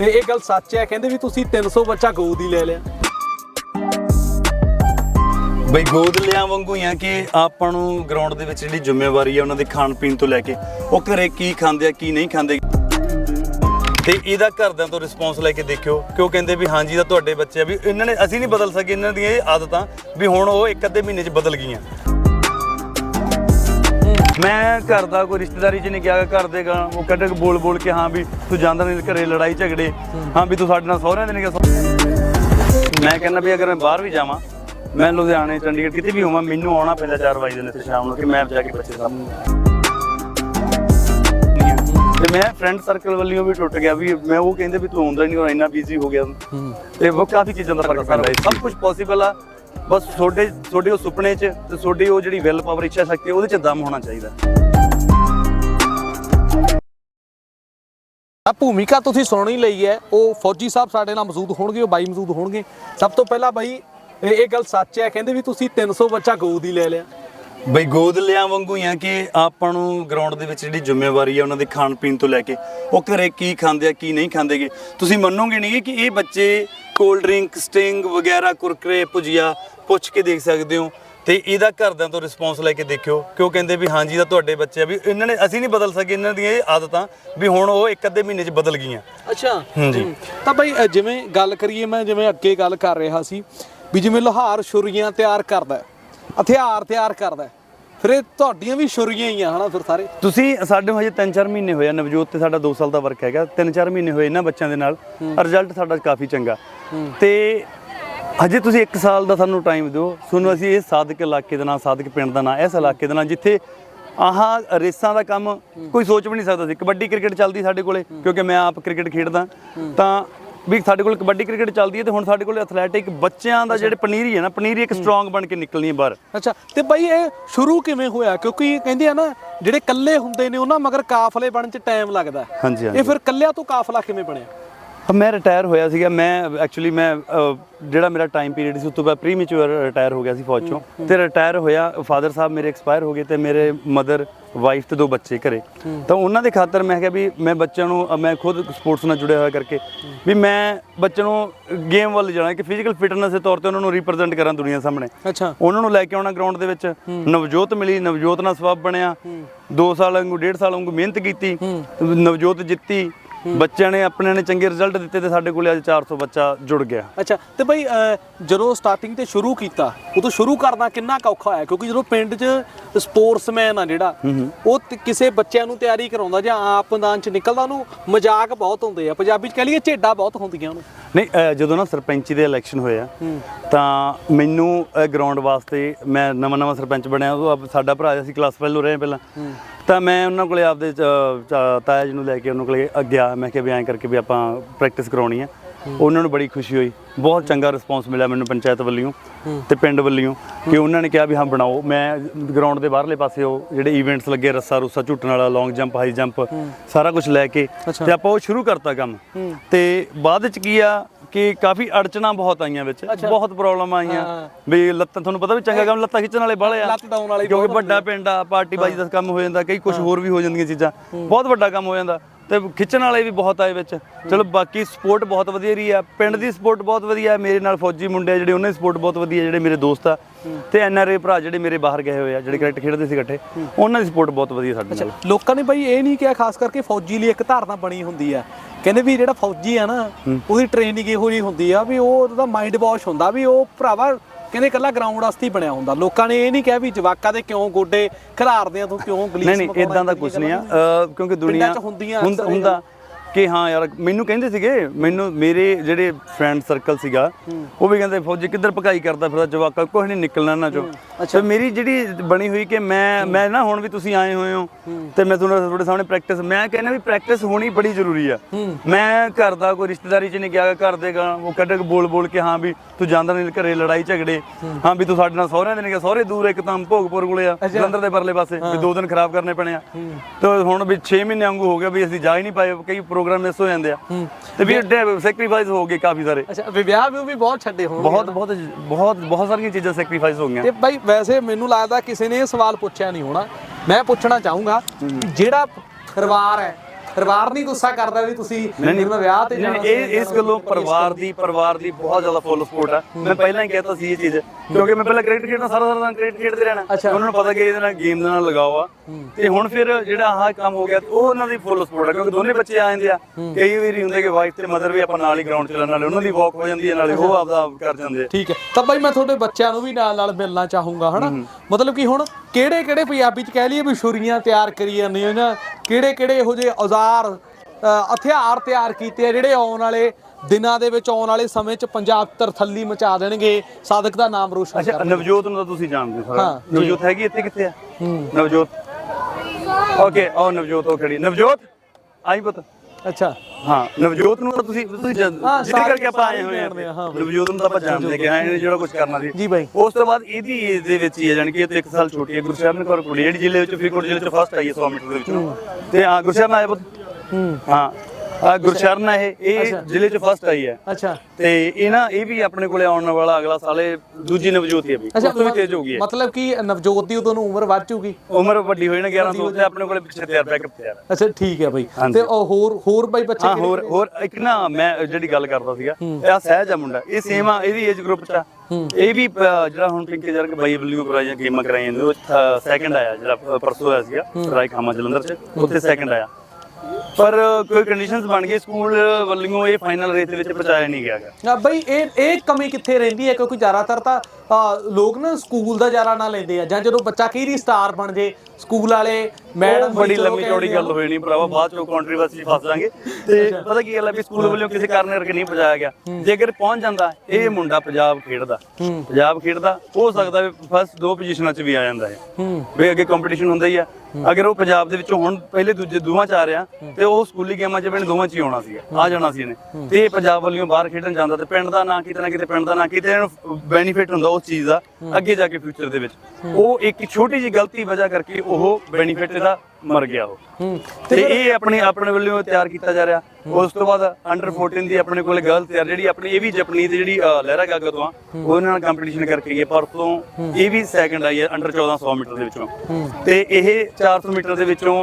ਇਹ ਇਹ ਗੱਲ ਸੱਚ ਹੈ, ਕਹਿੰਦੇ ਵੀ ਤੁਸੀਂ 300 ਬੱਚਾ ਗੋਦ ਹੀ ਲੈ ਲਿਆ। ਬਈ ਗੋਦ ਲਿਆ ਵਾਂਗੂ ਹੀ ਆ ਕਿ ਆਪਾਂ ਨੂੰ ਗਰਾਊਂਡ ਦੇ ਵਿੱਚ ਜਿਹੜੀ ਜ਼ਿੰਮੇਵਾਰੀ ਆ ਉਹਨਾਂ ਦੇ ਖਾਣ ਪੀਣ ਤੋਂ ਲੈ ਕੇ, ਉਹ ਘਰੇ ਕੀ ਖਾਂਦੇ ਆ, ਕੀ ਨਹੀਂ ਖਾਂਦੇ। ਤੇ ਇਹਦਾ ਘਰਦਿਆਂ ਤੋਂ ਰਿਸਪੌਂਸ ਲੈ ਕੇ ਦੇਖਿਓ, ਕਿ ਉਹ ਕਹਿੰਦੇ ਵੀ ਹਾਂਜੀ ਤਾਂ ਤੁਹਾਡੇ ਬੱਚੇ ਆ, ਵੀ ਇਹਨਾਂ ਨੇ ਅਸੀਂ ਨਹੀਂ ਬਦਲ ਸਕੇ, ਇਹਨਾਂ ਦੀਆਂ ਇਹ ਆਦਤਾਂ ਵੀ ਹੁਣ ਉਹ ਇੱਕ ਅੱਧੇ ਮਹੀਨੇ 'ਚ ਬਦਲ ਗਈਆਂ। ਮੈਂ ਘਰ ਦਾ ਕੋਈ ਰਿਸ਼ਤੇਦਾਰੀ 'ਚ ਨਹੀਂ ਗਿਆ ਘਰ ਦੇ ਗਾਂ ਉਹ ਕੱਢ ਕੇ ਬੋਲ ਬੋਲ ਕੇ ਹਾਂ ਵੀ ਤੂੰ ਜਾਂਦਾ ਨਹੀਂ ਘਰੇ ਲੜਾਈ ਝਗੜੇ ਹਾਂ ਵੀ ਤੂੰ ਸਾਡੇ ਨਾਲ ਸਹੁਰਿਆਂ ਦੇ ਨਹੀਂ ਗਿਆ ਮੈਂ ਕਹਿੰਦਾ ਵੀ ਅਗਰ ਮੈਂ ਬਾਹਰ ਵੀ ਜਾਵਾਂ ਮੈਂ ਲੁਧਿਆਣੇ ਚੰਡੀਗੜ੍ਹ ਕਿਤੇ ਵੀ ਹੋਵਾਂ ਮੈਨੂੰ ਆਉਣਾ ਪੈਂਦਾ 4 ਵਜੇ ਦੇ ਤੇ ਸ਼ਾਮ ਨੂੰ ਕਿ ਮੈਂ ਜਾ ਕੇ ਬੱਚੇ ਸਾਹਮਣੇ। ਤੇ ਮੈਂ ਫਰੈਂਡ ਸਰਕਲ ਵੱਲੋਂ ਵੀ ਟੁੱਟ ਗਿਆ ਵੀ ਮੈਂ ਉਹ ਕਹਿੰਦੇ ਵੀ ਤੂੰ ਆਉਂਦਾ ਨਹੀਂ ਔਰ ਇੰਨਾ ਬਿਜ਼ੀ ਹੋ ਗਿਆ। ਤੇ ਉਹ ਕਾਫੀ ਚੀਜ਼ਾਂ ਦਾ ਫ਼ਰਕ ਪੈਂਦਾ ਸਭ ਕੁਝ ਪੋਸੀਬਲ ਆ। ਬਸ ਤੁਹਾਡੇ ਤੁਹਾਡੇ ਉਹ ਸੁਪਨੇ 'ਚ ਤੇ ਤੁਹਾਡੀ ਉਹ ਜਿਹੜੀ ਵਿਲ ਪਾਵਰ ਇੱਛਾ ਸ਼ਕਤੀ ਉਹਦੇ 'ਚ ਦਮ ਹੋਣਾ ਚਾਹੀਦਾ। ਆ ਭੂਮਿਕਾ ਤੁਸੀਂ ਸੁਣ ਹੀ ਲਈ ਹੈ ਉਹ ਫੌਜੀ ਸਾਹਿਬ ਸਾਡੇ ਨਾਲ ਮੌਜੂਦ ਹੋਣਗੇ ਉਹ ਬਾਈ ਮੌਜੂਦ ਹੋਣਗੇ। ਸਭ ਤੋਂ ਪਹਿਲਾਂ ਬਾਈ ਇਹ ਗੱਲ ਸੱਚ ਹੈ ਕਹਿੰਦੇ ਵੀ ਤੁਸੀਂ 300 ਬੱਚਾ ਗੋਦ ਹੀ ਲੈ ਲਿਆ। ਬਈ ਗੋਦ ਲਿਆਂ ਵਾਂਗੂ ਹੀ ਆ ਕਿ ਆਪਾਂ ਨੂੰ ਗਰਾਊਂਡ ਦੇ ਵਿੱਚ ਜਿਹੜੀ ਜ਼ਿੰਮੇਵਾਰੀ ਆ ਉਹਨਾਂ ਦੇ ਖਾਣ ਪੀਣ ਤੋਂ ਲੈ ਕੇ ਉਹ ਘਰੇ ਕੀ ਖਾਂਦੇ ਆ ਕੀ ਨਹੀਂ ਖਾਂਦੇਗੇ। ਤੁਸੀਂ ਮੰਨੋਗੇ ਨਹੀਂ ਕਿ ਇਹ ਬੱਚੇ ਕੋਲਡ ਡਰਿੰਕ ਸਟਿੰਗ ਵਗੈਰਾ ਕੁਰਕਰੇ ਭੁਜੀਆ ਪੁੱਛ ਕੇ ਦੇਖ ਸਕਦੇ ਹੋ। ਤੇ ਇਹਦਾ ਘਰਦਿਆਂ ਤੋਂ ਰਿਸਪੌਂਸ ਲੈ ਕੇ ਦੇਖਿਓ। ਕਿ ਉਹ ਕਹਿੰਦੇ ਵੀ ਹਾਂਜੀ ਤਾਂ ਤੁਹਾਡੇ ਬੱਚੇ ਆ ਵੀ ਇਹਨਾਂ ਨੇ ਅਸੀਂ ਨਹੀਂ ਬਦਲ ਸਕੇ ਇਹਨਾਂ ਦੀਆਂ ਇਹ ਆਦਤਾਂ ਵੀ ਹੁਣ ਉਹ ਇੱਕ ਅੱਧੇ ਮਹੀਨੇ 'ਚ ਬਦਲ ਗਈਆਂ। ਅੱਛਾ। ਹਾਂਜੀ। ਤਾਂ ਬਾਈ ਅ, ਜਿਵੇਂ ਗੱਲ ਕਰੀਏ ਮੈਂ ਜਿਵੇਂ ਅੱਗੇ ਗੱਲ ਕਰ ਰਿਹਾ ਸੀ ਵੀ ਜਿਵੇਂ ਲੋਹਾਰ ਛੁਰੀਆਂ ਤਿਆਰ ਕਰਦਾ ਹੈ, ਹਥਿਆਰ ਤਿਆਰ ਕਰਦਾ ਹੈ, ਫਿਰ ਇਹ ਤੁਹਾਡੀਆਂ ਵੀ ਛੁਰੀਆਂ ਹੀ ਆ ਹਨਾ ਫਿਰ ਸਾਰੇ। ਤੁਸੀਂ ਸਾਡੇ ਹਜੇ 3-4 ਮਹੀਨੇ ਹੋਏ ਆ ਨਵਜੋਤ ਤੇ ਸਾਡਾ 2 ਸਾਲ ਦਾ ਵਰਕ ਹੈਗਾ। 3-4 ਮਹੀਨੇ ਹੋਏ ਇਹਨਾਂ ਬੱਚਿਆਂ ਦੇ ਨਾਲ। ਰਿਜ਼ਲਟ ਸਾਡਾ ਕਾਫੀ ਚੰਗਾ। ਤੇ ਹਜੇ ਤੁਸੀਂ 1 ਸਾਲ ਦਾ ਸਾਨੂੰ ਟਾਈਮ ਦਿਓ। ਤੁਹਾਨੂੰ ਅਸੀਂ ਇਹ ਸਾਦਕ ਇਲਾਕੇ ਦਾ ਨਾਂ ਸਾਦਕ ਪਿੰਡ ਦਾ ਨਾਂ ਇਸ ਇਲਾਕੇ ਦਾ ਨਾਂ ਜਿੱਥੇ ਆਹ ਰੇਸਾਂ ਦਾ ਕੰਮ ਕੋਈ ਸੋਚ ਵੀ ਨਹੀਂ ਸਕਦਾ ਸੀ। ਕਬੱਡੀ ਕ੍ਰਿਕਟ ਚੱਲਦੀ ਸਾਡੇ ਕੋਲੇ ਕਿਉਂਕਿ ਮੈਂ ਆਪ ਕ੍ਰਿਕਟ ਖੇਡਦਾ। ਤਾਂ ਵੀ ਸਾਡੇ ਕੋਲ ਕਬੱਡੀ ਕ੍ਰਿਕਟ ਚੱਲਦੀ ਹੈ ਤੇ ਹੁਣ ਸਾਡੇ ਕੋਲ ਐਥਲੈਟਿਕ ਬੱਚਿਆਂ ਦਾ ਜਿਹੜੇ ਪਨੀਰੀ ਹੈ ਨਾ ਪਨੀਰੀ ਇੱਕ ਸਟਰੋਂਗ ਬਣ ਕੇ ਨਿਕਲਣੀ ਹੈ ਬਾਹਰ। ਅੱਛਾ ਤੇ ਬਾਈ ਇਹ ਸ਼ੁਰੂ ਕਿਵੇਂ ਹੋਇਆ? ਕਿਉਂਕਿ ਕਹਿੰਦੇ ਆ ਨਾ ਜਿਹੜੇ ਕੱਲੇ ਹੁੰਦੇ ਨੇ ਉਹਨਾਂ ਮਗਰ ਕਾਫਲੇ ਬਣਨ ਚ ਟਾਈਮ ਲੱਗਦਾ। ਹਾਂਜੀ ਇਹ ਫਿਰ ਕੱਲਿਆਂ ਤੋਂ ਕਾਫਲਾ ਕਿਵੇਂ ਬਣਿਆ? ਮੈਂ ਰਿਟਾਇਰ ਹੋਇਆ ਸੀਗਾ ਮੈਂ ਐਕਚੁਅਲੀ ਮੈਂ ਜਿਹੜਾ ਮੇਰਾ ਟਾਈਮ ਪੀਰੀਅਡ ਸੀ ਉਸ ਤੋਂ ਬਾਅਦ ਪ੍ਰੀਮੈਚੁਰ ਰਿਟਾਇਰ ਹੋ ਗਿਆ ਸੀ ਫੌਜ ਚੋਂ। ਤੇ ਰਿਟਾਇਰ ਹੋਇਆ ਫਾਦਰ ਸਾਹਿਬ ਮੇਰੇ ਐਕਸਪਾਇਰ ਹੋ ਗਏ ਤੇ ਮੇਰੇ ਮਦਰ ਵਾਈਫ ਤੇ ਦੋ ਬੱਚੇ ਘਰੇ। ਤਾਂ ਉਹਨਾਂ ਦੇ ਖਾਤਰ ਮੈਂ ਕਿਹਾ ਵੀ ਮੈਂ ਬੱਚਿਆਂ ਨੂੰ ਮੈਂ ਖੁਦ ਸਪੋਰਟਸ ਨਾਲ ਜੁੜਿਆ ਹੋਇਆ ਕਰਕੇ ਵੀ ਮੈਂ ਬੱਚਿਆਂ ਨੂੰ ਗੇਮ ਵੱਲ ਜਾਣਾ ਕਿ ਫਿਜ਼ੀਕਲ ਫਿਟਨੈਸ ਦੇ ਤੌਰ ਤੇ ਉਹਨਾਂ ਨੂੰ ਰਿਪਰੈਜ਼ੈਂਟ ਕਰਾਂ ਦੁਨੀਆ ਸਾਹਮਣੇ। ਅੱਛਾ। ਉਹਨਾਂ ਨੂੰ ਲੈ ਕੇ ਆਉਣਾ ਗਰਾਊਂਡ ਦੇ ਵਿੱਚ। ਨਵਜੋਤ ਮਿਲੀ ਨਵਜੋਤ ਨਾਲ ਸਬਬ ਬਣਿਆ। 2 ਸਾਲ ਵਾਂਗੂ 1.5 ਸਾਲ ਵਾਂਗੂ ਮਿਹਨਤ ਕੀਤੀ। ਨਵਜੋਤ ਜਿੱਤੀ। ਬੱਚਿਆਂ ਨੇ ਆਪਣੇ ਨੇ ਚੰਗੇ ਰਿਜ਼ਲਟ ਦਿੱਤੇ ਤੇ ਸਾਡੇ ਕੋਲੇ ਅੱਜ 400 ਬੱਚਾ ਜੁੜ ਗਿਆ। ਅੱਛਾ ਤੇ ਬਈ ਜਦੋਂ ਸਟਾਰਟਿੰਗ ਤੇ ਸ਼ੁਰੂ ਕੀਤਾ ਉਦੋਂ ਸ਼ੁਰੂ ਕਰਨਾ ਕਿੰਨਾ ਔਖਾ ਹੋਇਆ? ਕਿਉਂਕਿ ਜਦੋਂ ਪਿੰਡ 'ਚ ਸਪੋਰਟਸਮੈਨ ਆ ਜਿਹੜਾ ਉਹ ਕਿਸੇ ਬੱਚਿਆਂ ਨੂੰ ਤਿਆਰੀ ਕਰਾਉਂਦਾ ਜਾਂ ਆਪ ਮੈਦਾਨ 'ਚ ਨਿਕਲਦਾ ਉਹਨੂੰ ਮਜ਼ਾਕ ਬਹੁਤ ਹੁੰਦੇ ਆ। ਪੰਜਾਬੀ 'ਚ ਕਹਿ ਲਈਏ ਝੇਡਾ ਬਹੁਤ ਹੁੰਦੀਆਂ ਉਹਨੂੰ। ਨਹੀਂ ਜਦੋਂ ਨਾ ਸਰਪੰਚੀ ਦੇ ਇਲੈਕਸ਼ਨ ਹੋਇਆ ਤਾਂ ਮੈਨੂੰ ਗਰਾਊਂਡ ਵਾਸਤੇ ਮੈਂ ਨਵਾਂ ਨਵਾਂ ਸਰਪੰਚ ਬਣਿਆ ਉਹ ਸਾਡਾ ਭਰਾ ਅਸੀਂ ਕਲਾਸ ਫੈਲੋ ਰਹੇ ਪਹਿਲਾਂ। ਤਾਂ ਮੈਂ ਉਹਨਾਂ ਕੋਲੇ ਆਪਦੇ ਤਾਇਆ ਜੀ ਨੂੰ ਲੈ ਕੇ ਉਹਨਾਂ ਕੋਲੇ ਗਿਆ ਮੈਂ ਕਿਹਾ ਵੀ ਐਂ ਕਰਕੇ ਵੀ ਆਪਾਂ ਪ੍ਰੈਕਟਿਸ ਕਰਾਉਣੀ ਆ। ਉਹਨਾਂ ਨੂੰ ਬੜੀ ਖੁਸ਼ੀ ਹੋਈ। ਬਹੁਤ ਚੰਗਾ ਰਿਸਪੌਂਸ ਮਿਲਿਆ ਮੈਨੂੰ ਪੰਚਾਇਤ ਵੱਲੋਂ ਤੇ ਪਿੰਡ ਵੱਲੋਂ ਕਿ ਉਹਨਾਂ ਨੇ ਕਿਹਾ ਵੀ ਹਾਂ ਬਣਾਓ। ਮੈਂ ਗਰਾਊਂਡ ਦੇ ਬਾਹਰਲੇ ਪਾਸੇ ਉਹ ਜਿਹੜੇ ਇਵੈਂਟਸ ਲੱਗੇ ਰੱਸਾ ਰੁੱਸਾ ਝੁੱਟਣ ਵਾਲਾ ਲੌਂਗ ਜੰਪ ਹਾਈ ਜੰਪ ਸਾਰਾ ਕੁਝ ਲੈ ਕੇ ਤੇ ਆਪਾਂ ਉਹ ਸ਼ੁਰੂ ਕਰਤਾ ਕੰਮ। ਤੇ ਬਾਅਦ ਵਿੱਚ ਕੀ ਆ ਕਿ ਕਾਫੀ ਅੜਚਣਾ ਬਹੁਤ ਆਈਆਂ ਵਿੱਚ ਬਹੁਤ ਪ੍ਰੋਬਲਮ ਆਈਆਂ। ਵੀ ਲੱਤਾਂ ਤੁਹਾਨੂੰ ਪਤਾ ਵੀ ਚੰਗਾ ਕੰਮ ਲੱਤਾਂ ਖਿੱਚਣ ਵਾਲੇ ਬਾਹਲੇ ਆ। ਲੱਤ ਡਾਊਨ ਵਾਲੇ ਕਿਉਂਕਿ ਵੱਡਾ ਪਿੰਡ ਆ ਪਾਰਟੀ ਬਾਜੀ ਦਾ ਕੰਮ ਹੋ ਜਾਂਦਾ ਕਈ ਕੁਝ ਹੋਰ ਵੀ ਹੋ ਜਾਂਦੀਆਂ ਚੀਜ਼ਾਂ। ਬਹੁਤ ਵੱਡਾ ਕੰਮ ਹੋ ਜਾਂਦਾ। ਤੇ ਖਿੱਚਣ ਵਾਲੇ ਵੀ ਬਹੁਤ ਆਏ ਵਿੱਚ। ਚਲੋ ਬਾਕੀ ਸਪੋਰਟ ਬਹੁਤ ਵਧੀਆ ਰਹੀ ਆ ਪਿੰਡ ਦੀ ਸਪੋਰਟ ਬਹੁਤ ਵਧੀਆ ਹੈ। ਮੇਰੇ ਨਾਲ ਫੌਜੀ ਮੁੰਡੇ ਜਿਹੜੇ ਉਹਨਾਂ ਦੀ ਸਪੋਰਟ ਬਹੁਤ ਵਧੀਆ ਜਿਹੜੇ ਮੇਰੇ ਦੋਸਤ ਆ। ਤੇ ਐਨਆਰਏ ਭਰਾ ਜਿਹੜੇ ਮੇਰੇ ਬਾਹਰ ਗਏ ਹੋਏ ਆ ਜਿਹੜੇ ਕ੍ਰਿਕਟ ਖੇਡਦੇ ਸੀ ਇਕੱਠੇ ਉਹਨਾਂ ਦੀ ਸਪੋਰਟ ਬਹੁਤ ਵਧੀਆ ਸਾਡੇ ਨਾਲ। ਲੋਕਾਂ ਨੇ ਬਈ ਇਹ ਨਹੀਂ ਕਿਹਾ ਖਾਸ ਕਰਕੇ ਫੌਜੀ ਲਈ ਇੱਕ ਧਾਰਨਾ ਬਣੀ ਹੁੰਦੀ ਆ ਕਹਿੰਦੇ ਵੀ ਜਿਹੜਾ ਫੌਜੀ ਆ ਨਾ ਉਹਦੀ ਟ੍ਰੇਨਿੰਗ ਇਹੋ ਜਿਹੀ ਹੁੰਦੀ ਆ ਵੀ ਉਹ ਉਹਦਾ ਮਾਈਂਡ ਵਾਸ਼ ਹੁੰਦਾ ਵੀ ਉਹ ਭਰਾਵਾ ਕਹਿੰਦੇ ਇਕੱਲਾ ਗਰਾਊਂਡ ਵਾਸਤੇ ਬਣਿਆ ਹੁੰਦਾ। ਲੋਕਾਂ ਨੇ ਇਹ ਨਹੀਂ ਕਿਹਾ ਵੀ ਜਵਾਕਾਂ ਦੇ ਕਿਉਂ ਗੋਡੇ ਖਿਲਾਰਦੇ ਆ ਤੂੰ ਕਿਉਂ ਗਲੀਸ ਨਹੀਂ ਨਹੀਂ ਇਦਾਂ ਦਾ ਕੁਝ ਨਹੀਂ ਆ। ਕਿਉਂਕਿ ਦੁਨੀਆ ਹੁੰਦਾ ਕਿ ਹਾਂ ਯਾਰ ਮੈਨੂੰ ਕਹਿੰਦੇ ਸੀਗੇ ਮੈਨੂੰ ਮੇਰੇ ਜਿਹੜੇ ਫਰੈਂਡ ਸਰਕਲ ਸੀਗਾ ਉਹ ਵੀ ਕਹਿੰਦੇ ਫੌਜੀ ਕਿੱਧਰ ਭਕਾਈ ਕਰਦਾ ਫਿਰਦਾ ਜਵਾਕਾ ਕੁਝ ਨਹੀਂ ਨਿਕਲਣਾ ਨਾ ਚੋ। ਤੇ ਮੇਰੀ ਜਿਹੜੀ ਬਣੀ ਹੋਈ ਕਿ ਮੈਂ ਮੈਂ ਨਾ ਹੁਣ ਵੀ ਤੁਸੀਂ ਆਏ ਹੋਏ ਹੋ ਤੇ ਮੈਂ ਤੁਹਾਨੂੰ ਤੁਹਾਡੇ ਸਾਹਮਣੇ ਪ੍ਰੈਕਟਿਸ ਮੈਂ ਕਹਿੰਦਾ ਵੀ ਪ੍ਰੈਕਟਿਸ ਹੋਣੀ ਬੜੀ ਜ਼ਰੂਰੀ ਆ। ਮੈਂ ਘਰ ਦਾ ਕੋਈ ਰਿਸ਼ਤੇਦਾਰੀ 'ਚ ਨਹੀਂ ਗਿਆ ਘਰ ਦੇ ਗਾਂ ਉਹ ਕੱਢ ਕੇ ਬੋਲ ਬੋਲ ਕੇ ਹਾਂ ਵੀ ਤੂੰ ਜਾਂਦਾ ਨਹੀਂ ਘਰੇ ਲੜਾਈ ਝਗੜੇ ਹਾਂ। ਵੀ ਤੂੰ ਸਾਡੇ ਨਾਲ ਸਹੁਰਿਆਂ ਦੇ ਨਹੀਂ ਗਿਆ ਸਹੁਰੇ ਦੂਰ ਇੱਕ ਤਾਂ ਭੋਗਪੁਰ ਕੋਲੇ ਆ ਜਲੰਧਰ ਦੇ ਪਰਲੇ ਪਾਸੇ ਵੀ ਦੋ ਦਿਨ ਖਰਾਬ ਕਰਨੇ ਪੈਣੇ ਆ। ਤੇ ਹੁਣ ਵੀ 6 ਮਹੀਨੇ ਵਾਂਗੂ ਹੋ ਗਿਆ ਵੀ ਅਸੀਂ ਜਾ ਹੀ ਨਹੀਂ ਪਾਏ ਕਈ ਪ੍ਰੋਗਰਾਮ ਮਿਸ ਹੋ ਜਾਂਦੇ ਆ। ਤੇ ਵੀ ਸੈਕਰੀਫਾਈਸ ਹੋ ਗਏ ਕਾਫੀ ਸਾਰੇ। ਅੱਛਾ ਵਿਆਹ ਵੀ ਬਹੁਤ ਛੱਡੇ ਹੋਣ ਬਹੁਤ ਬਹੁਤ ਬਹੁਤ ਬਹੁਤ ਸਾਰੀਆਂ ਚੀਜ਼ਾਂ ਸੈਕਰੀਫਾਈਸ ਹੋ ਗਈਆਂ। ਤੇ ਬਾਈ ਵੈਸੇ ਮੈਨੂੰ ਲੱਗਦਾ ਕਿਸੇ ਨੇ ਇਹ ਸਵਾਲ ਪੁੱਛਿਆ ਨਹੀਂ ਹੋਣਾ। ਮੈਂ ਪੁੱਛਣਾ ਚਾਹੂੰਗਾ ਜਿਹੜਾ ਪਰਿਵਾਰ ਹੈ ਪਰਿਵਾਰ ਨਹੀਂ ਗੁੱਸਾ ਕਰਦਾ ਵੀ ਤੁਸੀਂ ਜਿਵੇਂ ਵਿਆਹ ਤੇ ਜਾਣਾ ਇਹ ਇਸ ਗੱਲੋਂ ਪਰਿਵਾਰ ਦੀ ਪਰਿਵਾਰ ਦੀ ਬਹੁਤ ਜ਼ਿਆਦਾ ਫੁੱਲ ਸਪੋਰਟ ਆ। ਮੈਂ ਪਹਿਲਾਂ ਹੀ ਕਹਿਤਾ ਸੀ ਇਹ ਚੀਜ਼ ਕਿਉਂਕਿ ਮੈਂ ਪਹਿਲਾਂ ਕ੍ਰਿਕਟ ਖੇਡਣਾ ਸਾਰਾ ਸਾਰਾ ਦਿਨ ਕ੍ਰਿਕਟ ਖੇਡਦੇ ਰਹਿਣਾ। ਉਹਨਾਂ ਨੂੰ ਪਤਾ ਕਿ ਇਹਦੇ ਨਾਲ ਗੇਮ ਦੇ ਨਾਲ ਲਗਾਓ ਆ। ਤੇ ਹੁਣ ਫਿਰ ਜਿਹੜਾ ਆਹ ਕੰਮ ਹੋ ਗਿਆ ਉਹ ਉਹਨਾਂ ਦੀ ਫੁੱਲ ਸਪੋਰਟ ਆ ਕਿਉਂਕਿ ਦੋਨੇ ਬੱਚੇ ਆ ਜਾਂਦੇ ਆ। ਕਈ ਵਾਰੀ ਹੁੰਦੇ ਕਿ ਵਾਈਫ ਤੇ ਮਦਰ ਵੀ ਆਪਾਂ ਨਾਲ ਹੀ ਗਰਾਊਂਡ ਚੱਲਣ ਨਾਲੇ ਉਹਨਾਂ ਦੀ ਵਾਕ ਹੋ ਜਾਂਦੀ ਹੈ ਨਾਲੇ ਉਹ ਆਪਦਾ ਆਪ ਕਰ ਜਾਂਦੇ ਆ। ਠੀਕ ਹੈ। ਤਾਂ ਬਾਈ ਮੈਂ ਤੁਹਾਡੇ ਬੱਚਿਆਂ ਨੂੰ ਵੀ ਨਾਲ ਨਾਲ ਮਿਲਣਾ ਚਾਹੂੰਗਾ ਹਨਾ? ਮਤਲਬ ਕਿ ਹੁਣ ਕਿਹੜੇ ਕਿਹੜੇ ਪੰਜਾਬੀ ਚ ਕਹਿ ਲਈਏ ਵੀ ਛੁਰੀਆਂ ਤਿਆਰ ਕਰੀ ਜਾਂਦੇ ਹੋ ਜਾਂ ਕਿਹੜੇ ਕਿਹੜੇ ਇਹੋ ਜਿਹੇ ਔਜ਼ਾਰ ਹਥਿਆਰ ਤਿਆਰ ਕੀਤੇ ਆ ਜਿਹੜੇ ਆਉਣ ਵਾਲੇ ਦਿਨਾਂ ਦੇ ਵਿੱਚ ਆਉਣ ਵਾਲੇ ਸਮੇਂ ਚ ਪੰਜਾਬ ਤਰਥੱਲੀ ਮਚਾ ਦੇਣਗੇ? ਸਾਦਕ ਦਾ ਨਾਮ ਰੋਸ਼ਨ ਅੱਛਾ ਨਵਜੋਤ ਨੂੰ ਤਾਂ ਤੁਸੀਂ ਜਾਣਦੇ ਹੋ ਹਾਂ, ਸਾਰਾ ਨਵਜੋਤ ਹੈਗੀ ਇੱਥੇ ਕਿੱਥੇ ਆ? ਨਵਜੋਤ। ਓਕੇ ਉਹ ਨਵਜੋਤ ਉਹ ਖੜੀ। ਨਵਜੋਤ ਆਈ ਪਤਾ। ਅੱਛਾ। ਹਾਂ ਨਵਜੋਤ ਨੂੰ ਤਾਂ ਤੁਸੀਂ ਤੁਸੀਂ ਹਾਂ, ਸਾਰੇ- ਕਰਕੇ ਆਪਾਂ ਆਏ ਸਾਰੇ ਹੋਏ ਜਾਣਦੇ ਆ, ਹਾਂ ਹਾਂ। ਨਵਜੋਤ ਨੂੰ ਤਾਂ ਆਪਾਂ ਜਾਣਦੇ ਕਿ ਹਾਂ ਇਹਨੇ ਜਿਹੜਾ ਕੁਝ ਕਰਨਾ ਸੀ। ਜੀ ਬਾਈ। ਉਸ ਤੋਂ ਬਾਅਦ ਇਹਦੀ ਏਜ ਦੇ ਵਿੱਚ ਹੀ ਹੈ ਜਾਣੀ ਕਿ ਇਹ ਤੋਂ ਇੱਕ ਸਾਲ ਛੋਟੀ ਹੈ ਗੁਰਸ਼ਰਨ ਕੌਰ ਕੁੜੀ ਜਿਹੜੀ ਜ਼ਿਲ੍ਹੇ ਵਿੱਚ ਫਰੀਦਕੋਟ ਜ਼ਿਲ੍ਹੇ ਵਿੱਚ ਫਸਟ ਆਈ ਹੈ 100 ਮੀਟਰ ਦੇ ਵਿੱਚੋਂ। ਤੇ ਹਾਂ ਗੁਰਸ਼ਰਨ ਆਏ ਪੁੱਤ। ਹੂੰ। ਗੁਰਸ਼ਰਨ ਹੈ ਇਹ ਜ਼ਿਲ੍ਹੇ 'ਚ ਫਸਟ ਆਈ ਹੈ। ਅੱਛਾ। ਤੇ ਇਹ ਨਾ ਇਹ ਵੀ ਆਪਣੇ ਕੋਲੇ ਆਉਣ ਵਾਲਾ ਅਗਲਾ ਸਾਲ ਦੂਜੀ ਨਵਜੋਤ ਹੀ ਹੈ ਵੀ। ਉਸ ਤੋਂ ਵੀ ਤੇਜ਼ ਹੋ ਗਈ ਹੈ। ਮਤਲਬ ਕਿ ਨਵਜੋਤ ਦੀ ਉਦੋਂ ਨੂੰ ਉਮਰ ਵੱਧ ਚੁਗੀ ਉਮਰ ਵੱਡੀ ਹੋਈ ਨਾ 11 ਤੋਂ ਤੇ ਆਪਣੇ ਕੋਲੇ ਪਿੱਛੇ ਤਿਆਰ ਬੈਕਅਪ ਤਿਆਰ ਅੱਛਾ ਠੀਕ ਹੈ ਬਾਈ। ਤੇ ਉਹ ਹੋਰ ਹੋਰ ਬਾਈ ਬੱਚੇ ਹਾਂ ਹੋਰ ਹੋਰ ਇੱਕ ਨਾ ਮੈਂ ਜਿਹੜੀ ਗੱਲ ਕਰਦਾ ਸੀਗਾ ਇਹ ਸਹਿਜ ਆ ਮੁੰਡਾ। ਇਹ ਸੇਮ ਆ ਇਹਦੀ ਏਜ ਗਰੁੱਪ ਚ ਆ। ਇਹ ਵੀ ਜਿਹੜਾ ਹੁਣ ਪਿੰਕੇ ਜਰਗ ਬਾਈ ਵੱਲੋਂ ਕਰਾਈਆਂ ਗੇਮਾਂ ਕਰਾਈਆਂ ਨੇ ਉਹ ਸੈਕੰਡ ਆਇਆ ਜਿਹੜਾ ਪਰਸੋਂ ਆਇਆ ਸੀਗਾ ਰਾਈ ਖਾਮਾ ਜਲੰਧਰ ਚ ਉੱਥੇ ਸੈਕੰਡ ਆਇਆ। ਪਰ ਕੋਈ ਕੰਡੀਸ਼ਨਸ ਬਣ ਗਏ ਸਕੂਲ ਵੱਲੋਂ ਇਹ ਫਾਈਨਲ ਰੇਸ ਦੇ ਵਿੱਚ ਪਹੁੰਚਾਇਆ ਨਹੀਂ ਗਿਆ ਗਾ। ਆ ਬਈ, ਇਹ ਇਹ ਕਮੀ ਕਿੱਥੇ ਰਹਿੰਦੀ ਹੈ ਕਿਉਂਕਿ ਜ਼ਿਆਦਾਤਰ ਤਾਂ ਲੋਕ ਨਾ ਸਕੂਲ ਦਾ ਜ਼ਿਆਦਾ ਨਾ ਲੈਂਦੇ ਆ ਜਾਂ ਜਦੋਂ ਬੱਚਾ ਕਈ ਦੀ ਸਟਾਰ ਬਣ ਜੇ ਸਕੂਲ ਵਾਲੇ ਮੈਡਮ ਬੜੀ ਲੰਮੀ ਚੌੜੀ ਗੱਲ ਹੋਈ ਨਹੀਂ ਭਰਾਵਾ ਬਾਅਦ ਚੋਂ ਕੰਟਰੋਵਰਸੀ ਫਸ ਜਾਾਂਗੇ ਤੇ ਪਤਾ ਕੀ ਗੱਲ ਹੈ ਵੀ ਸਕੂਲ ਵੱਲੋਂ ਕਿਸੇ ਕਾਰਨ ਕਰਕੇ ਨਹੀਂ ਪਹੁੰਚਾਇਆ ਗਿਆ। ਜੇਕਰ ਪਹੁੰਚ ਜਾਂਦਾ ਇਹ ਮੁੰਡਾ ਪੰਜਾਬ ਖੇਡਦਾ। ਪੰਜਾਬ ਖੇਡਦਾ ਹੋ ਸਕਦਾ ਵੀ ਫਸਟ ਦੋ ਪੋਜੀਸ਼ਨਾਂ 'ਚ ਵੀ ਆ ਜਾਂਦਾ ਹੈ। ਵੀ ਅੱਗੇ ਕੰਪੀਟੀਸ਼ਨ ਹੁੰਦਾ ਹੀ ਆ। ਅਗਰ ਉਹ ਪੰਜਾਬ ਦੇ ਵਿੱਚੋਂ ਹੁਣ ਪਹਿਲੇ ਦੂਜੇ ਦੋਵਾਂ ਚ ਆ ਰਿਹਾ ਤੇ ਉਹ ਸਕੂਲੀ ਗੇਮਾਂ 'ਚ ਵੀ ਦੋਵਾਂ 'ਚ ਹੀ ਆਉਣਾ ਸੀਗਾ ਆ ਜਾਣਾ ਸੀ ਇਹਨੇ। ਤੇ ਪੰਜਾਬ ਵੱਲੋਂ ਬਾਹਰ ਖੇਡਣ ਜਾਂਦਾ ਤੇ ਪਿੰਡ ਦਾ ਨਾਂ ਕਿਤੇ ਨਾ ਕਿਤੇ ਪਿੰਡ ਦਾ ਨਾਂ ਕਿਤੇ ਇਹਨੂੰ ਬੈਨੀਫਿਟ ਹੁੰਦਾ ਉਸ ਚੀਜ਼ ਦਾ ਅੱਗੇ ਜਾ ਕੇ ਫਿਊਚਰ ਦੇ ਵਿੱਚ। ਉਹ ਇੱਕ ਛੋਟੀ ਜਿਹੀ ਗਲਤੀ ਵਜ੍ਹਾ ਕਰਕੇ ਉਹ ਬੈਨੀਫਿਟ ਇਹਦਾ ਮਰ ਗਿਆ ਉਹ। ਤੇ ਇਹ ਆਪਣੇ ਆਪਣੇ ਵੱਲੋਂ ਤਿਆਰ ਕੀਤਾ ਜਾ ਰਿਹਾ। ਉਸ ਤੋਂ ਬਾਅਦ ਅੰਡਰ 14 ਦੀ ਆਪਣੇ ਕੋਲੇ ਗਰਲ ਤਿਆਰ ਜਿਹੜੀ ਆਪਣੀ ਇਹ ਵੀ ਜਪਨੀ ਤੇ ਜਿਹੜੀ ਅ, ਲਹਿਰਾ ਗਾਗਾ ਤੋਂ ਆ ਉਹਨਾਂ ਨਾਲ ਕੰਪੀਟੀਸ਼ਨ ਕਰਕੇ ਗਈ ਹੈ ਪਰਸੋਂ। ਇਹ ਵੀ ਸੈਕੰਡ ਆਈ ਹੈ ਅੰਡਰ 1400 ਮੀਟਰ ਦੇ ਵਿੱਚੋਂ। ਤੇ ਇਹ 400 ਮੀਟਰ ਦੇ ਵਿੱਚੋਂ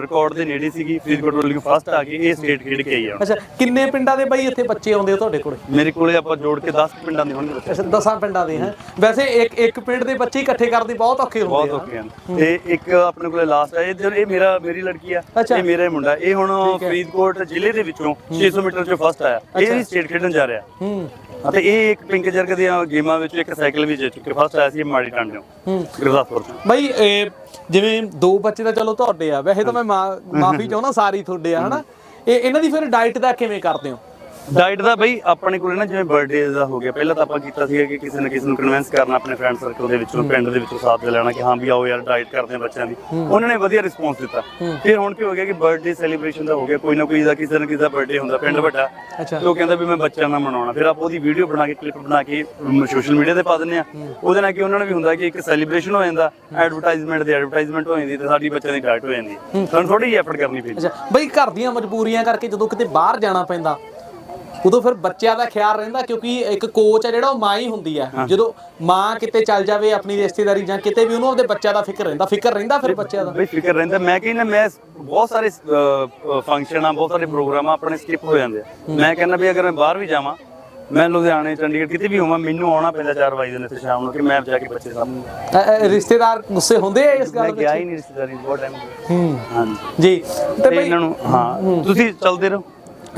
ਰਿਕਾਰਡ ਦੇ ਨੇੜੇ ਸੀਗੀ ਫਰੀਦਕੋਟ ਵੱਲੋਂ ਫਸਟ ਆ ਕੇ ਇਹ ਸਟੇਟ ਖੇਡ ਕੇ ਆਈ ਹੈ ਅੱਛਾ ਕਿੰਨੇ ਪਿੰਡਾਂ ਦੇ ਬਾਈ ਇੱਥੇ ਬੱਚੇ ਆਉਂਦੇ ਆ ਤੁਹਾਡੇ ਕੋਲੇ? ਮੇਰੇ ਕੋਲੇ ਆਪਾਂ ਜੋੜ ਕੇ 10 ਪਿੰਡਾਂ ਦੇ ਹੋਣਗੇ ਬੱਚੇ। ਅੱਛਾ ਦਸਾਂ ਪਿੰਡਾਂ ਦੇ ਹੈ? ਵੈਸੇ ਇੱਕ ਇੱਕ ਪਿੰਡ ਦੇ ਬੱਚੇ ਇਕੱਠੇ ਕਰਦੇ ਬਹੁਤ ਔਖੇ ਬਹੁਤ ਹੁੰਦੇ ਆ। ਔਖੇ ਹਨ ਤੇ ਇੱਕ ਆਪਣੇ ਕੋਲੇ ਲਾਸਟ ਹੈ ਇਹ ਮੇਰਾ ਮੇਰੀ ਲੜਕੀ ਆ ਅੱਛਾ। ਇਹ ਮੇਰਾ ਹੀ ਮੁੰਡਾ ਇਹ ਹੁਣ ਫਰੀਦਕੋਟ ਜ਼ਿਲ੍ਹੇ ਦੇ ਵਿੱਚੋਂ 600 ਮੀਟਰ ਚੋਂ ਫਸਟ ਆਇਆ। ਇਹ ਵੀ ਸਟੇਟ ਖੇਡਣ ਜਾ ਰਿਹਾ। ਹੂੰ। ਅਤੇ ਇਹ ਇੱਕ ਪਿੰਕ ਜਰਗ ਦੀਆਂ ਗੇਮਾਂ ਵਿੱਚ ਇੱਕ ਸਾਈਕਲ ਵੀ ਜਿੱਤ ਕੇ ਫਸਟ ਆਇਆ ਸੀ ਮਾੜੀ ਟਾਂਡਿਓ ਗੁਰਦਾਸਪੁਰ ਤੋਂ। ਬਾਈ ਇਹ ਜਿਵੇਂ ਦੋ ਬੱਚੇ ਤਾਂ ਚਲੋ ਤੁਹਾਡੇ ਆ। ਵੈਸੇ ਤਾਂ ਮੈਂ ਮਾਫੀ ਚਾਹੁੰਦਾ ਸਾਰੀ ਤੁਹਾਡੇ ਆ ਹਨਾ? ਇਹ ਇਹਨਾਂ ਦੀ ਫਿਰ ਡਾਈਟ ਦਾ ਕਿਵੇਂ ਕਰਦੇ ਹੋ? ਡਾਈਟ ਦਾ ਬਈ ਆਪਣੇ ਕੋਲੇ ਨਾ ਜਿਵੇਂ ਬਰਥਡੇ ਦਾ ਹੋ ਗਿਆ ਪਹਿਲਾਂ ਤਾਂ ਆਪਾਂ ਕੀਤਾ ਸੀਗਾ ਕਿ ਕਿਸੇ ਨਾ ਕਿਸੇ ਨੂੰ ਕਨਵਿੰਸ ਕਰਨਾ ਆਪਣੇ ਫਰੈਂਡ ਸਰਕਲ ਦੇ ਵਿੱਚੋਂ ਪਿੰਡ ਦੇ ਵਿੱਚੋਂ ਸਾਥ ਦੇ ਲੈਣਾ ਕਿ ਹਾਂ ਵੀ ਆਓ ਯਾਰ ਡਾਈਟ ਕਰਦੇ ਹਾਂ ਬੱਚਿਆਂ ਦੀ। ਉਹਨਾਂ ਨੇ ਵਧੀਆ ਰਿਸਪੌਂਸ ਦਿੱਤਾ। ਫਿਰ ਹੁਣ ਕੀ ਹੋ ਗਿਆ ਕਿ ਬਰਥਡੇ ਸੈਲੀਬ੍ਰੇਸ਼ਨ ਦਾ ਹੋ ਗਿਆ ਕੋਈ ਨਾ ਕੋਈ ਦਾ ਕਿਸੇ ਨਾ ਕਿਸੇ ਦਾ ਬਰਥਡੇ ਹੁੰਦਾ ਪਿੰਡ ਵੱਡਾ। ਉਹ ਕਹਿੰਦਾ ਵੀ ਮੈਂ ਬੱਚਿਆਂ ਨਾਲ ਮਨਾਉਣਾ। ਫਿਰ ਆਪਾਂ ਉਹਦੀ ਵੀਡੀਓ ਬਣਾ ਕੇ ਕਲਿੱਪ ਬਣਾ ਕੇ ਸੋਸ਼ਲ ਮੀਡੀਆ ਤੇ ਪਾ ਦਿੰਦੇ ਆ ਉਹਦੇ ਨਾਲ ਕੀ ਉਹਨਾਂ ਨੂੰ ਵੀ ਹੁੰਦਾ ਕਿ ਇੱਕ ਸੈਲੀਬ੍ਰੇਸ਼ਨ ਹੋ ਜਾਂਦਾ ਐਡਵਰਟਾਈਜ਼ਮੈਂਟ ਦੀ ਐਡਵਰਟਾਈਜ਼ਮੈਂਟ ਹੋ ਜਾਂਦੀ ਤੇ ਸਾਡੀ ਬੱਚਿਆਂ ਦੀ ਡਾਈਟ ਹੋ ਜਾਂਦੀ। ਸਾਨੂੰ ਥੋੜੀ ਜਿਹੀ ਐਫਰਟ ਕਰਨੀ ਪੈਂਦੀ। ਅੱਛਾ। ਬਈ ਘਰ ਦੀਆਂ ਮਜਬੂਰੀਆਂ ਕਰਕੇ ਜਦੋਂ ਕਿਤੇ ਬਾਹਰ ਜਾਣਾ ਪੈਂਦਾ ਉਦੋਂ ਫਿਰ ਬੱਚਿਆਂ ਦਾ ਖਿਆਲ ਰਹਿੰਦਾ ਕਿਉਂਕਿ ਇੱਕ ਕੋਚ ਆ ਜਿਹੜਾ ਉਹ ਮਾਂ ਹੀ ਹੁੰਦੀ ਆ। ਜਦੋਂ ਮਾਂ ਕਿਤੇ ਚੱਲ ਜਾਵੇ ਆਪਣੀ ਰਿਸ਼ਤੇਦਾਰੀ ਜਾਂ ਕਿਤੇ ਵੀ ਉਹਨੂੰ ਆਪਦੇ ਬੱਚਿਆਂ ਦਾ ਫਿਕਰ ਰਹਿੰਦਾ। ਫਿਕਰ ਰਹਿੰਦਾ ਫਿਰ ਬੱਚਿਆਂ ਦਾ। ਬਈ ਫਿਕਰ ਰਹਿੰਦਾ। ਮੈਂ ਕਹਿੰਦਾ ਮੈਂ ਬਹੁਤ ਸਾਰੇ ਫੰਕਸ਼ਨ ਬਹੁਤ ਸਾਰੇ ਪ੍ਰੋਗਰਾਮ ਆਪਣੇ ਸਕਿਪ ਹੋ ਜਾਂਦੇ ਆ। ਮੈਂ ਕਹਿੰਦਾ ਵੀ ਅਗਰ ਮੈਂ ਬਾਹਰ ਵੀ ਜਾਵਾਂ ਮੈਂ ਲੁਧਿਆਣੇ ਚੰਡੀਗੜ੍ਹ ਕਿਤੇ ਵੀ ਹੋਵਾਂ ਮੈਨੂੰ ਆਉਣਾ ਪੈਂਦਾ 4 ਵਜੇ ਦੇ ਤੇ ਸ਼ਾਮ ਨੂੰ ਕਿ ਮੈਂ ਜਾ ਕੇ ਬੱਚੇ ਸਾਹਮਣੇ ਰਿਸ਼ਤੇਦਾਰ ਗੁੱਸੇ ਹੁੰਦੇ ਆ ਇਸ ਮੈਂ ਗੱਲ ਗਿਆ ਵਿੱਚ ਹੀ ਨਹੀਂ ਰਿਸ਼ਤੇਦਾਰੀ ਬਹੁਤ ਟਾਈਮ ਹੂੰ ਹਾਂਜੀ। ਜੀ। ਤੇ ਇਹਨਾਂ ਨੂੰ ਹਾਂ। ਤੁਸੀਂ ਚੱਲਦੇ ਰਹੋ।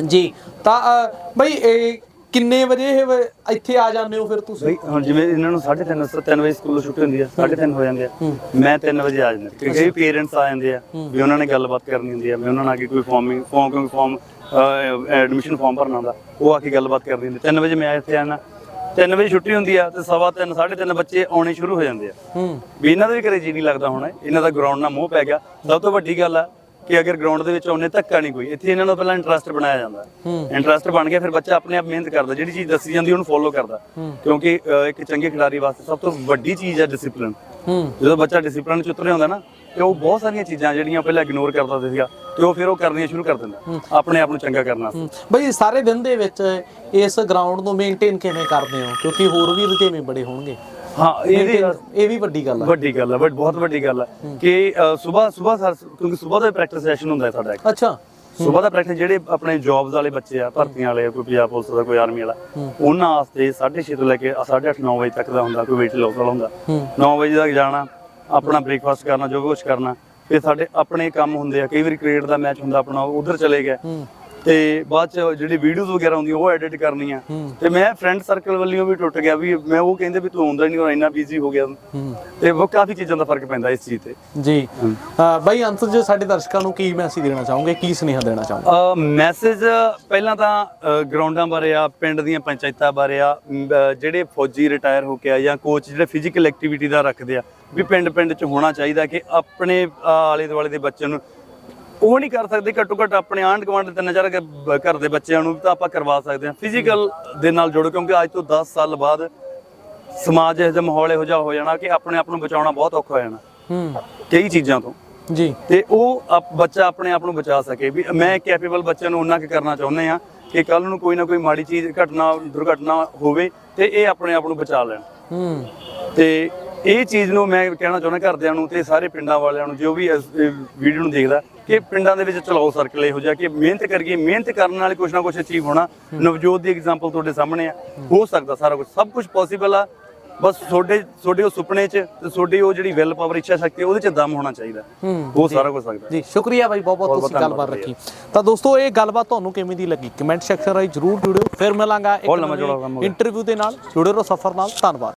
ਜੀ ਤਾਂ ਅ, ਬਈ ਇਹ ਕਿੰਨੇ ਵਜੇ ਇਹ ਵ- ਇੱਥੇ ਆ ਜਾਂਦੇ ਹੋ ਫਿਰ ਤੁਸੀਂ? ਬਈ ਹੁਣ ਜਿਵੇਂ ਇਹਨਾਂ ਨੂੰ 3:30 3 ਵਜੇ ਸਕੂਲੋਂ ਛੁੱਟੀ ਹੁੰਦੀ ਆ 3:30 ਹੋ ਜਾਂਦੇ ਆ। ਮੈਂ 3 ਵਜੇ ਆ ਜਾਂਦਾ। ਕਿਉਂਕਿ ਕਈ ਪੇਰੈਂਟਸ ਆ ਜਾਂਦੇ ਆ ਵੀ ਉਹਨਾਂ ਨੇ ਗੱਲਬਾਤ ਕਰਨੀ ਹੁੰਦੀ ਆ ਵੀ ਉਹਨਾਂ ਨਾਲ ਆ ਕੇ ਕੋਈ ਫਾਰਮਿੰਗ ਫਾਰਮ ਕਿਉਂਕਿ ਫਾਰਮ ਐਡਮਿਸ਼ਨ ਫਾਰਮ ਭਰਨਾ ਹੁੰਦਾ ਉਹ ਆ ਕੇ ਗੱਲਬਾਤ ਕਰਨੀ ਹੁੰਦੀ 3 ਵਜੇ ਮੈਂ ਇੱਥੇ ਆਣਾ 3 ਵਜੇ ਛੁੱਟੀ ਹੁੰਦੀ ਆ ਤੇ ਸਵਾ 3 3:30 ਬੱਚੇ ਆਉਣੇ ਸ਼ੁਰੂ ਹੋ ਜਾਂਦੇ ਆ। ਹੂੰ। ਵੀ ਇਹਨਾਂ ਦਾ ਵੀ ਘਰੇ ਜੀ ਨਹੀਂ ਲੱਗਦਾ ਹੋਣਾ। ਇਹਨਾਂ ਦਾ ਗਰਾਊਂਡ ਨਾਲ ਮੋਹ ਪੈ ਗਿਆ। ਸਭ ਤੋਂ ਵੱਡੀ ਗੱਲ ਆ ਕਿ ਅਗਰ ਗਰਾਊਂਡ ਦੇ ਵਿੱਚ ਆਉਣੇ ਧੱਕਾ ਨਹੀਂ ਕੋਈ ਇੱਥੇ ਇਹਨਾਂ ਦਾ ਪਹਿਲਾਂ ਇੰਟਰਸਟ ਬਣਾਇਆ ਜਾਂਦਾ। ਇੰਟਰਸਟ ਬਣ ਗਿਆ ਫਿਰ ਬੱਚਾ ਆਪਣੇ ਆਪ ਮਿਹਨਤ ਕਰਦਾ ਜਿਹੜੀ ਚੀਜ਼ ਦੱਸੀ ਜਾਂਦੀ ਉਹਨੂੰ ਫੋਲੋ ਕਰਦਾ। ਕਿਉਂਕਿ ਇੱਕ ਚੰਗੇ ਖਿਡਾਰੀ ਵਾਸਤੇ ਸਭ ਤੋਂ ਵੱਡੀ ਚੀਜ਼ ਹੈ ਡਿਸਪਲਿਨ ਜਦੋਂ ਬੱਚਾ ਡਿਸਪਲਿਨ ਚ ਉਤਰਿਆ ਹੁੰਦਾ ਨਾ ਤੇ ਉਹ ਬਹੁਤ ਸਾਰੀਆਂ ਚੀਜ਼ਾਂ ਜਿਹੜੀਆਂ ਪਹਿਲਾਂ ਇਗਨੋਰ ਕਰਦਾ ਸੀਗਾ ਤੇ ਉਹ ਫਿਰ ਉਹ ਕਰਨੀਆਂ ਸ਼ੁਰੂ ਕਰ ਦਿੰਦਾ ਆਪਣੇ ਆਪ ਨੂੰ ਚੰਗਾ ਕਰਨਾ। ਬਈ ਸਾਰੇ ਦਿਨ ਦੇ ਵਿੱਚ ਇਸ ਗਰਾਊਂਡ ਨੂੰ ਮੇਨਟੇਨ ਕਿਵੇਂ ਕਰਦੇ ਹੋ? ਕਿਉਂਕਿ ਹੋਰ ਵੀ ਰੁਝੇਵੇਂ ਬੜੇ ਹੋਣਗੇ। ਹਾਂ ਇਹਦੀ ਇਹ ਵੀ ਵੱਡੀ ਗੱਲ ਆ। ਵੱਡੀ ਗੱਲ ਹੈ ਬਟ ਬਹੁਤ ਵੱਡੀ ਗੱਲ ਹੈ ਕਿ ਸਵੇਰ ਸਵੇਰ ਕਿਉਂਕਿ ਸਵੇਰ ਦਾ ਪ੍ਰੈਕਟਿਸ ਸੈਸ਼ਨ ਹੁੰਦਾ ਹੈ ਸਾਡਾ ਇੱਕ। ਅੱਛਾ। ਸਵੇਰ ਦਾ ਪ੍ਰੈਕਟਿਸ ਜਿਹੜੇ ਆਪਣੇ ਜੌਬਸ ਵਾਲੇ ਬੱਚੇ ਆ ਭਰਤੀਆਂ ਵਾਲੇ ਆ, ਕੋਈ ਪੰਜਾਬ ਪੁਲਿਸ ਦਾ ਕੋਈ ਆਰਮੀ ਵਾਲਾ ਉਹਨਾਂ ਵਾਸਤੇ 8:30 ਤੋਂ ਲੈ ਕੇ 8:30 9 ਵਜੇ ਤੱਕ ਦਾ ਹੁੰਦਾ ਕੋਈ ਵੇਟ ਲੋਸ ਵਾਲਾ ਹੁੰਦਾ। 9 ਵਜੇ ਤੱਕ ਜਾਣਾ ਆਪਣਾ ਬ੍ਰੇਕਫਾਸਟ ਕਰਨਾ ਜੋ ਕੁਝ ਕਰਨਾ ਫਿਰ ਸਾਡੇ ਆਪਣੇ ਕੰਮ ਹੁੰਦੇ ਆ ਕਈ ਵਾਰੀ ਕ੍ਰਿਕਟ ਦਾ ਮੈਚ ਹੁੰਦਾ ਆਪਣਾ ਉਧਰ ਚਲੇ ਗਏ ਤੇ ਬਾਅਦ ਚ ਜਿਹੜੀ ਵੀਡੀਓਜ਼ ਵਗੈਰਾ ਹੁੰਦੀਆਂ ਉਹ ਐਡਿਟ ਕਰਨੀਆਂ। ਤੇ ਮੈਂ ਫਰੈਂਡ ਸਰਕਲ ਵੱਲੋਂ ਵੀ ਟੁੱਟ ਗਿਆ ਵੀ ਮੈਂ ਉਹ ਕਹਿੰਦੇ ਵੀ ਤੂੰ ਆਉਂਦਾ ਨਹੀਂ ਔਰ ਇੰਨਾ ਬਿਜ਼ੀ ਹੋ ਗਿਆ। ਤੇ ਉਹ ਕਾਫੀ ਚੀਜ਼ਾਂ ਦਾ ਫ਼ਰਕ ਪੈਂਦਾ ਇਸ ਚੀਜ਼ ਤੇ। ਜੀ। ਬਾਈ ਅੰਤ ਜੀ ਸਾਡੇ ਦਰਸ਼ਕਾਂ ਨੂੰ ਕੀ ਮੈਸੇਜ ਦੇਣਾ ਚਾਹੋਗੇ? ਕੀ ਸੁਨੇਹਾ ਦੇਣਾ ਚਾਹੋਗੇ? ਮੈਸੇਜ ਪਹਿਲਾਂ ਤਾਂ ਗਰਾਊਂਡਾਂ ਬਾਰੇ ਆ ਪਿੰਡ ਦੀਆਂ ਪੰਚਾਇਤਾਂ ਬਾਰੇ ਆ ਜਿਹੜੇ ਫੌਜੀ ਰਿਟਾਇਰ ਹੋ ਕੇ ਆ ਜਾਂ ਕੋਚ ਜਿਹੜੇ ਫਿਜ਼ੀਕਲ ਐਕਟੀਵਿਟੀ ਦਾ ਰੱਖਦੇ ਆ ਵੀ ਪਿੰਡ ਪਿੰਡ 'ਚ ਹੋਣਾ ਚਾਹੀਦਾ ਕਿ ਆਪਣੇ ਆਲੇ ਦੁਆਲੇ ਦੇ ਬੱਚਿਆਂ ਨੂੰ ਉਹ ਨਹੀਂ ਕਰ ਸਕਦੇ ਘੱਟੋ ਘੱਟ ਆਪਣੇ ਆਂਢ ਗੁਆਂਢ ਦੇ ਤਿੰਨ ਚਾਰ ਘ- ਬ- ਘਰ ਦੇ ਬੱਚਿਆਂ ਨੂੰ ਤਾਂ ਆਪਾਂ ਕਰਵਾ ਸਕਦੇ ਹਾਂ। ਫਿਜ਼ੀਕਲ ਦੇ ਨਾਲ ਜੋੜੋ ਕਿਉਂਕਿ ਅੱਜ ਤੋਂ 10 ਸਾਲ ਬਾਅਦ ਸਮਾਜ ਇਹੋ ਜਿਹਾ ਮਾਹੌਲ ਇਹੋ ਜਿਹਾ ਹੋ ਜਾਣਾ ਕਿ ਆਪਣੇ ਆਪ ਨੂੰ ਬਚਾਉਣਾ ਬਹੁਤ ਔਖਾ ਹੋ ਜਾਣਾ। ਹੂੰ। ਕਈ ਚੀਜ਼ਾਂ ਤੋਂ। ਜੀ। ਤੇ ਉਹ ਆਪ- ਬੱਚਾ ਆਪਣੇ ਆਪ ਨੂੰ ਬਚਾ ਸਕੇ। ਵੀ ਮੈਂ ਕੈਪੇਬਲ ਬੱਚੇ ਨੂੰ ਉਹਨਾਂ ਕਿ ਕਰਨਾ ਚਾਹੁੰਦੇ ਆ ਕਿ ਕੱਲ ਨੂੰ ਕੋਈ ਨਾ ਕੋਈ ਮਾੜੀ ਚੀਜ਼ ਘਟਨਾ ਦੁਰਘਟਨਾ ਹੋਵੇ ਤੇ ਇਹ ਆਪਣੇ ਆਪ ਨੂੰ ਬਚਾ ਲੈਣ। ਹੂੰ। ਤੇ ਇਹ ਚੀਜ਼ ਨੂੰ ਮੈਂ ਕਹਿਣਾ ਚਾਹੁੰਦਾ ਘਰਦਿਆਂ ਨੂੰ ਤੇ ਸਾਰੇ ਪਿੰਡਾਂ ਵਾਲਿਆਂ ਨੂੰ ਜੋ ਵੀ ਇਸ ਵੀਡੀਓ ਨੂੰ ਦੇਖਦਾ ਕਿ ਪਿੰਡਾਂ ਦੇ ਵਿੱਚ ਚਲਾਓ ਸਰਕਲ ਇਹੋ ਜਿਹਾ ਕਿ ਮਿਹਨਤ ਕਰੀਏ ਮਿਹਨਤ ਕਰਨ ਨਾਲ ਕੁਝ ਨਾ ਕੁਝ ਅਚੀਵ ਹੋਣਾ। ਨਵਜੋਤ ਦੀ ਐਗਜ਼ਾਮਪਲ ਤੁਹਾਡੇ ਸਾਹਮਣੇ ਆ। ਹੋ ਸਕਦਾ ਸਾਰਾ ਕੁਝ ਸਭ ਕੁਝ ਪੋਸੀਬਲ ਆ। ਬਸ ਤੁਹਾਡੇ ਤੁਹਾਡੇ ਉਹ ਸੁਪਨੇ 'ਚ ਤੇ ਤੁਹਾਡੀ ਉਹ ਜਿਹੜੀ ਵਿਲ ਪਾਵਰ ਇੱਛਾ ਸ਼ਕਤੀ ਉਹਦੇ 'ਚ ਦਮ ਹੋਣਾ ਚਾਹੀਦਾ। ਉਹ ਸਾਰਾ ਕੁਝ ਸਕਦਾ। ਜੀ ਸ਼ੁਕਰੀਆ ਬਾਈ ਬਹੁਤ ਬਹੁਤ ਤੁਸੀਂ ਗੱਲਬਾਤ ਰੱਖੀ। ਤਾਂ ਦੋਸਤੋ ਇਹ ਗੱਲਬਾਤ ਤੁਹਾਨੂੰ ਕਿਵੇਂ ਦੀ ਲੱਗੀ? ਕਮੈਂਟ ਸੈਕਸ਼ਨ ਰਾਹੀਂ ਜਰੂਰ ਜੁੜਿਓ। ਫਿਰ ਮਿਲਾਂਗਾ ਇੱਕ। ਇੰਟਰਵਿਊ ਦੇ ਨਾਲ। ਜੁੜੇ ਰਹੋ ਸਫਰ ਨਾਲ। ਧੰਨਵਾਦ।